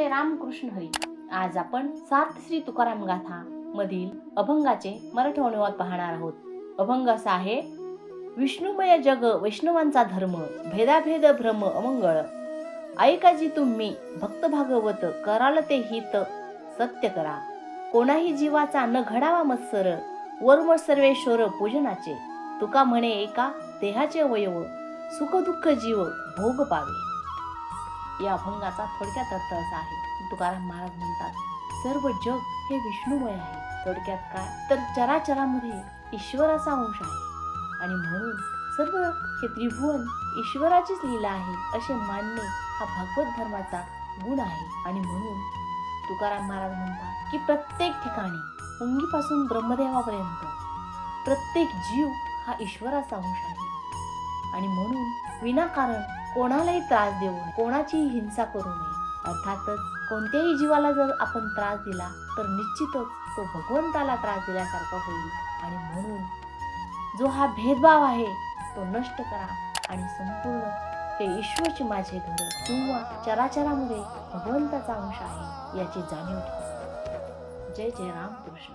जय रामकृष्ण हरी. आज आपण सात श्री तुकाराम गाथा मधील अभंगाचे मराठी अनुवाद पाहणार आहोत. अभंग असा आहे विष्णुमय जग वैष्णवांचा धर्म भेदाभेद भ्रम अमंगळ. ऐकाजी तुम्ही भक्त भागवत कराल ते हित सत्य करा. कोणाही जीवाचा न घडावा मत्सर वर्म सर्वेश्वर पूजनाचे. तुका म्हणे एका देहाचे अवयव सुख दुःख जीव भोग पावे. या अभंगाचा थोडक्यात अर्थ असा आहे. तुकाराम महाराज म्हणतात सर्व जग हे विष्णुमय आहे. थोडक्यात काय? तर चराचरामध्ये ईश्वराचा अंश आहे. आणि म्हणून सर्व हे त्रिभुवन ईश्वराचीच लीला आहे असे मानणे हा भागवत धर्माचा गुण आहे. आणि म्हणून तुकाराम महाराज म्हणतात की प्रत्येक ठिकाणी मुंगीपासून ब्रह्मदेवापर्यंत प्रत्येक जीव हा ईश्वराचा अंश आहे. आणि म्हणून विनाकारण कोणालाही त्रास देऊ नये. कोणाचीही हिंसा करू नये. अर्थातच कोणत्याही जीवाला जर आपण त्रास दिला तर निश्चितच तो भगवंताला त्रास दिल्यासारखा होईल. आणि म्हणून जो हा भेदभाव आहे तो नष्ट करा आणि संपूर्ण हे ईश्वरचे माझे घर किंवा चराचरामध्ये भगवंताचा अंश आहे याची जाणीव ठेवा. जय जय राम कृष्ण.